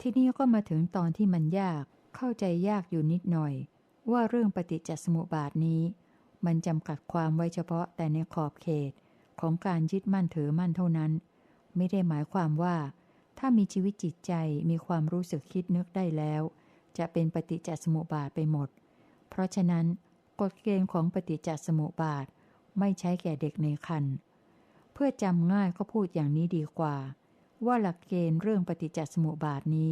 ทีนี้ก็มาถึงตอนที่มันยาก เข้าใจยากอยู่นิดหน่อย ว่าเรื่องปฏิจจสมุปบาทนี้ มันจำกัดความไว้เฉพาะแต่ในขอบเขตของการยึดมั่นถือมั่นเท่านั้น ไม่ได้หมายความว่า ถ้ามีชีวิตจิตใจมีความรู้สึกคิดนึกได้แล้ว จะเป็นปฏิจจสมุปบาทไปหมด เพราะฉะนั้นกฎเกณฑ์ของปฏิจจสมุปบาทไม่ใช้แก่เด็กในคันเพื่อจำง่ายก็พูดอย่างนี้ดีกว่า ว่าหลักเกณฑ์เรื่องปฏิจจสมุปบาทนี้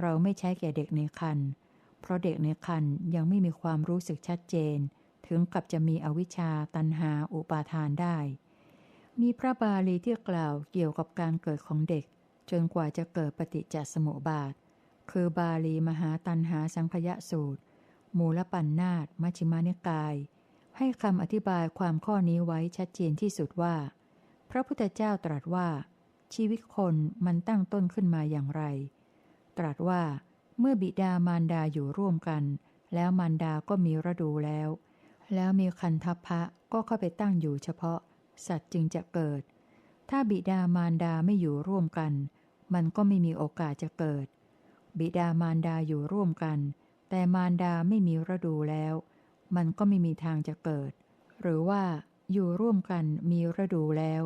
เราไม่ใช้แก่เด็กในคันเพราะเด็กในคันยังไม่มีความรู้สึกชัดเจน ถึงกับจะมีอวิชชาตันหาอุปาทานได้ มีพระบาลีที่กล่าวเกี่ยวกับการเกิดของเด็ก จนกว่าจะเกิดปฏิจจสมุปบาท คือบาลีมหาตันหาสังคยสูตร มูลปัญนนาตมัชิมานิกาย ให้คำอธิบายความข้อนี้ไว้ชัดเจนที่สุดว่า พระพุทธเจ้าตรัสว่า ชีวิตคนมันตั้งต้นขึ้นมาอย่างไร ตรัสว่า เมื่อบิดามารดาอยู่ร่วมกัน แล้วมารดาก็มีระดูแล้ว แล้วมีคันทัพพะก็เข้าไปตั้งอยู่เฉพาะ สัตว์จึงจะเกิด ถ้าบิดามารดาไม่อยู่ร่วมกัน มันก็ไม่มีโอกาสจะเกิด บิดามารดาอยู่ร่วมกัน แต่มารดาไม่มีระดูแล้ว มันก็ไม่มีทางจะเกิด หรือว่าอยู่ร่วมกันมีระดูแล้ว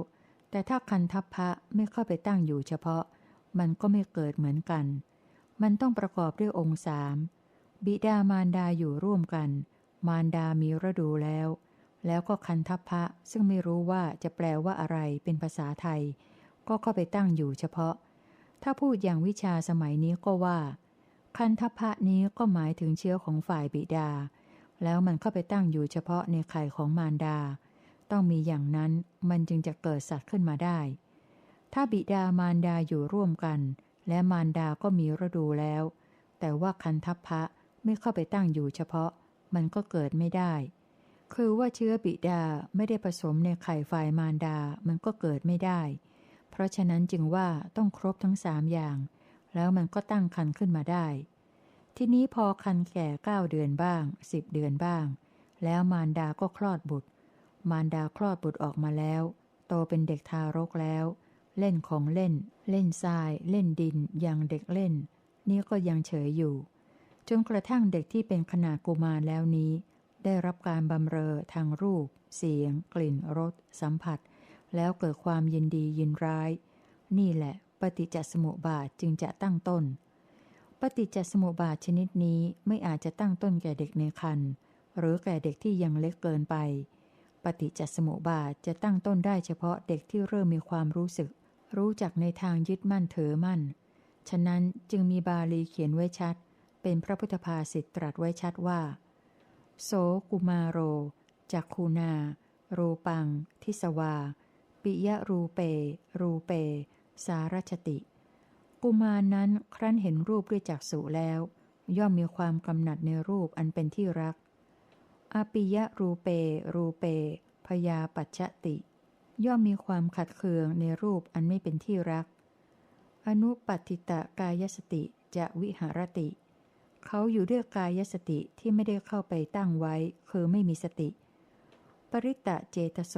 แต่ถ้าคันทัพพระไม่เข้าไปตั้งอยู่เฉพาะ มันก็ไม่เกิดเหมือนกัน มันต้องประกอบด้วยองค์สามบิดามารดาอยู่ร่วมกัน มารดามีระดูแล้ว แล้วก็คันทัพพระซึ่งไม่รู้ว่าจะแปลว่าอะไรเป็นภาษาไทย ก็เข้าไปตั้งอยู่เฉพาะ ถ้าพูดอย่างวิชาสมัยนี้ก็ว่า คันทัพพระนี้ก็หมายถึงเชื้อของฝ่ายบิดา แล้วมันเข้าไปตั้งอยู่เฉพาะในไข่ของมารดา ต้องมีอย่างนั้นมันจึงจะเกิดสัตว์ขึ้นมาได้ ถ้าบิดามารดาอยู่ร่วมกัน และมารดาก็มีฤดูแล้ว แต่ว่าคันทัพพะไม่เข้าไปตั้งอยู่เฉพาะ มันก็เกิดไม่ได้ คือว่าเชื้อบิดาไม่ได้ผสมในไข่ฝ่ายมารดามันก็เกิดไม่ได้ เพราะฉะนั้นจึงว่าต้องครบทั้งสามอย่าง แล้วมันก็ตั้งคันขึ้นมาได้ ทีนี้พอคันแก่เก้าเดือนบ้างสิบเดือนบ้าง แล้วมารดาก็คลอดบุตร มารดาคลอดบุตรออกมาแล้ว โตเป็นเด็กทารกแล้ว เล่นของเล่น เล่นทราย เล่นดิน อย่างเด็กเล่น นี่ก็ยังเฉยอยู่ จนกระทั่งเด็กที่เป็นขนาดกุมารแล้วนี้ ได้รับการบำเรอทางรูป เสียง กลิ่น รส สัมผัส แล้วเกิดความยินดียินร้าย นี่แหละ ปฏิจจสมุปบาทจึงจะตั้งต้น ปฏิจจสมุปบาทชนิดนี้ไม่อาจจะตั้งต้นแก่เด็กในคันหรือแก่เด็กที่ยังเล็กเกินไป ปฏิจจสมุปบาทจะตั้งต้นได้เฉพาะเด็กที่เริ่มมีความรู้สึก รู้จักในทางยึดมั่นถือมั่น ฉะนั้นจึงมีบาลีเขียนไว้ชัด เป็นพระพุทธภาษิตตรัสไว้ชัดว่า โสกุมาโร จักคูนา รูปัง ทิสวา ปิยะรูเป รูเป สารชติ กุมารนั้นครั้นเห็นรูปด้วยจักษุแล้ว ย่อมมีความกำหนัดในรูปอันเป็นที่รัก อปิยะรูเป รูเป พยาปัจจติ ย่อมมีความขัดเคืองในรูปอันไม่เป็นที่รัก อนุปัติตะกายสติจะวิหารติ เขาอยู่ด้วยกายสติที่ไม่ได้เข้าไปตั้งไว้ คือไม่มีสติ ปริตะเจตโส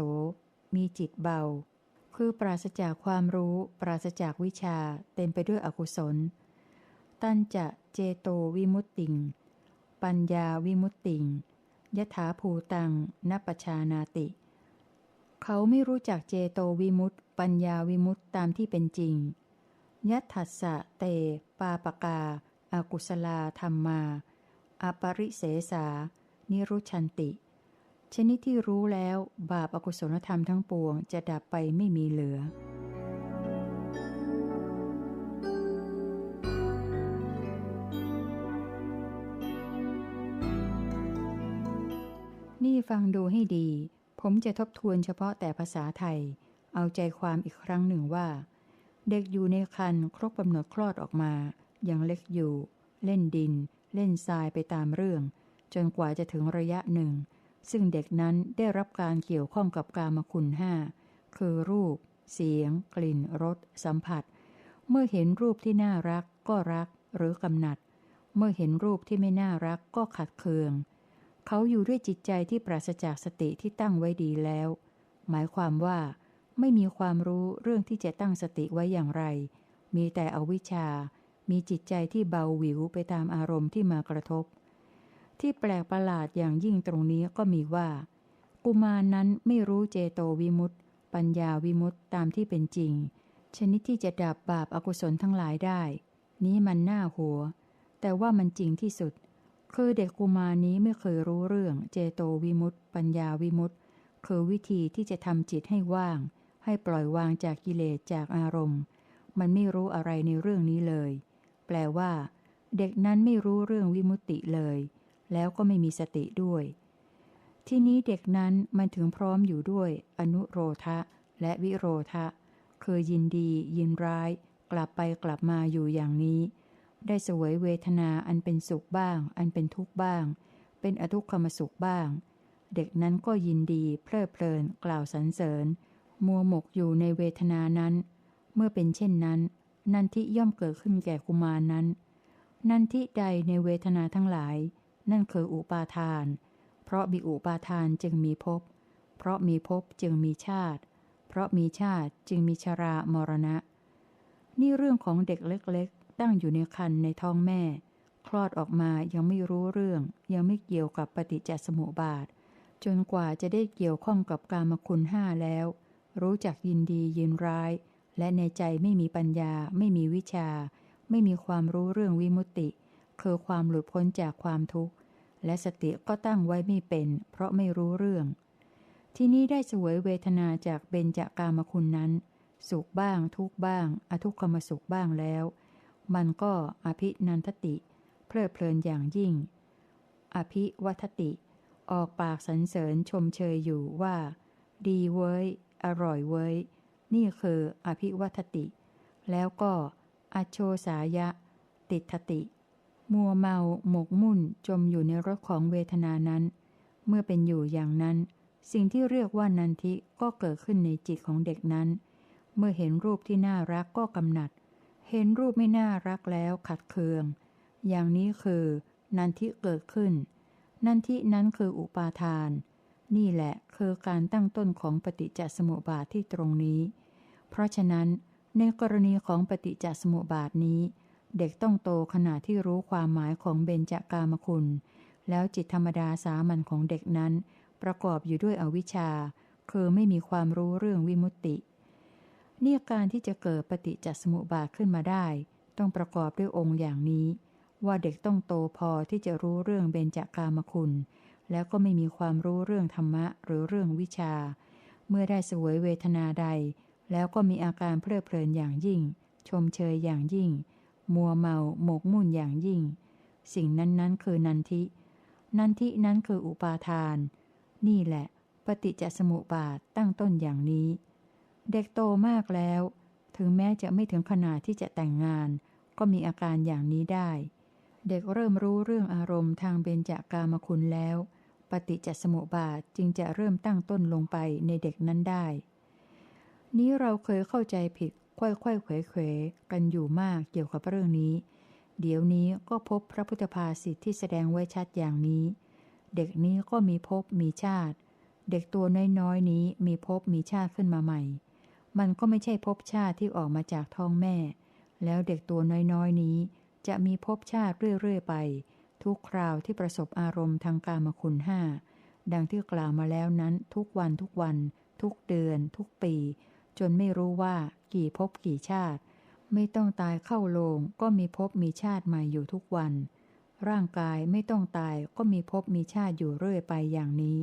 มีจิตเบา คือปราศจากความรู้ ปราศจากวิชา เต็มไปด้วยอกุศล ตันจะเจโตวิมุตติง ปัญญาวิมุตติง ยถาภูตังนปชานาติ เขาไม่รู้จักเจโตวิมุตต์ปัญญาวิมุตต์ตามที่เป็นจริงยัตถัสสะเต ปาปกาอากุศลาธรรมาอปริเสสา นิรุชันติ ชนิดที่รู้แล้วบาปอากุศลธรรมทั้งปวงจะดับไปไม่มีเหลือ ฟังดูให้ดี ผมจะทบทวนเฉพาะแต่ภาษาไทย เอาใจความอีกครั้งหนึ่งว่า เด็กอยู่ในคันครบกำหนดคลอดออกมายังเล็กอยู่ เล่นดิน เล่นทรายไปตามเรื่อง จนกว่าจะถึงระยะหนึ่ง ซึ่งเด็กนั้นได้รับการเกี่ยวข้องกับกามคุณห้าคือรูป เสียง กลิ่นรสสัมผัส เมื่อเห็นรูปที่น่ารักก็รักหรือกำหนัด เมื่อเห็นรูปที่ไม่น่ารักก็ขัดเคือง เขาอยู่ด้วยจิตใจที่ปราศจากสติที่ตั้งไว้ดีแล้ว หมายความว่าไม่มีความรู้เรื่องที่จะตั้งสติไว้อย่างไร มีแต่อวิชชา มีจิตใจที่เบาหวิวไปตามอารมณ์ที่มากระทบ ที่แปลกประหลาดอย่างยิ่งตรงนี้ก็มีว่า กุมารนั้นไม่รู้เจโตวิมุตต์ปัญญาวิมุตต์ตามที่เป็นจริง ชนิดที่จะดับบาปอากุศลทั้งหลายได้ นี้มันน่าหัว แต่ว่ามันจริงที่สุด คือเด็กกุมารนี้ไม่เคยรู้เรื่องเจโตวิมุตต์ปัญญาวิมุตต์คือวิธีที่จะทำจิตให้ว่าง ให้ปล่อยวางจากกิเลสจากอารมณ์ มันไม่รู้อะไรในเรื่องนี้เลย แปลว่า เด็กนั้นไม่รู้เรื่องวิมุตติเลย แล้วก็ไม่มีสติด้วย ที่นี้เด็กนั้นมันถึงพร้อมอยู่ด้วย อนุโรทะและวิโรทะคือยินดียินร้าย กลับไปกลับมาอยู่อย่างนี้ ได้เสวยเวทนาอันเป็นสุขบ้าง อันเป็นทุกข์บ้าง เป็นอทุกขมสุขบ้าง เด็กนั้นก็ยินดีเพลิดเพลินกล่าวสรรเสริญ มัวหมกอยู่ในเวทนานั้น เมื่อเป็นเช่นนั้น นันทิย่อมเกิดขึ้นแก่กุมารนั้น นันทิใดในเวทนาทั้งหลาย นั่นคืออุปาทาน เพราะมีอุปาทานจึงมีภพ เพราะมีภพจึงมีชาติ เพราะมีชาติจึงมีชรามรณะ นี่เรื่องของเด็กเล็ก ตั้งอยู่ในคันในท้องแม่ คลอดออกมายังไม่รู้เรื่อง ยังไม่เกี่ยวกับปฏิจจสมุปบาท จนกว่าจะได้เกี่ยวข้องกับกามคุณห้าแล้ว รู้จักยินดียินร้าย และในใจไม่มีปัญญา ไม่มีวิชา ไม่มีความรู้เรื่องวิมุตติ คือความหลุดพ้นจากความทุกข์ และสติก็ตั้งไว้ไม่เป็น เพราะไม่รู้เรื่อง ที่นี้ได้เสวยเวทนาจากเบญจากามคุณนั้น สุขบ้างทุกบ้าง อทุกขมสุขบ้างแล้ว มันก็อภินันทติ เพลิดเพลินอย่างยิ่ง อภิวัทติ ออกปากสรรเสริญชมเชยอยู่ว่า ดีเว้ย อร่อยเว้ย นี่คืออภิวัทติ แล้วก็อโชสายะ ติทติ มัวเมาหมกมุ่นจมอยู่ในรถของเวทนานั้น เมื่อเป็นอยู่อย่างนั้น สิ่งที่เรียกว่านันทิก็เกิดขึ้นในจิตของเด็กนั้น เมื่อเห็นรูปที่น่ารักก็กำหนัด เห็นรูปไม่น่ารักแล้วขัดเคือง อย่างนี้คือ นันทิเกิดขึ้น นันทินั้นคืออุปาทาน นี่แหละคือการตั้งต้นของปฏิจจสมุปบาทที่ตรงนี้ เพราะฉะนั้นในกรณีของปฏิจจสมุปบาทนี้ เด็กต้องโตขณะที่รู้ความหมายของเบญจากามคุณ แล้วจิตธรรมดาสามัญของเด็กนั้น ประกอบอยู่ด้วยอวิชชาคือไม่มีความรู้เรื่องวิมุตติ เนี่การที่จะเกิดปฏิจจสมุปบาทขึ้นมาได้ ต้องประกอบด้วยองค์อย่างนี้ ว่าเด็กต้องโตพอที่จะรู้เรื่องเบญจากามคุณ แล้วก็ไม่มีความรู้เรื่องธรรมะหรือเรื่องวิชา เมื่อได้สวยเวทนาใด แล้วก็มีอาการเพลิดเพลินอย่างยิ่ง ชมเชยอย่างยิ่ง มัวเมาหมกมุ่นอย่างยิ่ง สิ่งนั้นๆ คือนันทิ นันทินั้นคืออุปาทาน นี่แหละ ปฏิจจสมุปบาทตั้งต้นอย่างนี้ เด็กโตมากแล้ว ถึงแม้จะไม่ถึงขนาดที่จะแต่งงาน ก็มีอาการอย่างนี้ได้ เด็กเริ่มรู้เรื่องอารมณ์ทางเบญจากามคุณแล้ว ปฏิจจสมุปบาทจึงจะเริ่มตั้งต้นลงไปในเด็กนั้นได้ นี้เราเคยเข้าใจผิดค่อยๆเขวๆกันอยู่มากเกี่ยวกับเรื่องนี้ เดี๋ยวนี้ก็พบพระพุทธภาษิตที่แสดงไว้ชัดอย่างนี้ เด็กนี้ก็มีภพมีชาติ เด็กตัวน้อยๆนี้มีภพมีชาติขึ้นมาใหม่ มันก็ไม่ใช่ภพชาติที่ออกมาจากท้องแม่ แล้วเด็กตัวน้อยๆนี้ จะมีภพชาติเรื่อยๆไป ทุกคราวที่ประสบอารมณ์ทางกามคุณห้าดังที่กล่าวมาแล้วนั้นทุกวันทุกวัน ทุกเดือน ทุกปี จนไม่รู้ว่ากี่ภพกี่ชาติ ไม่ต้องตายเข้าโลงก็มีภพมีชาติใหม่อยู่ทุกวัน ร่างกายไม่ต้องตายก็มีภพมีชาติอยู่เรื่อยไปอย่างนี้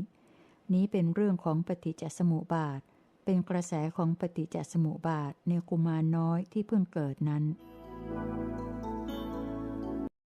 นี้เป็นเรื่องของปฏิจจสมุปบาท เป็นกระแสของปฏิจจสมุปบาทในกุมารน้อยที่เพิ่งเกิดนั้น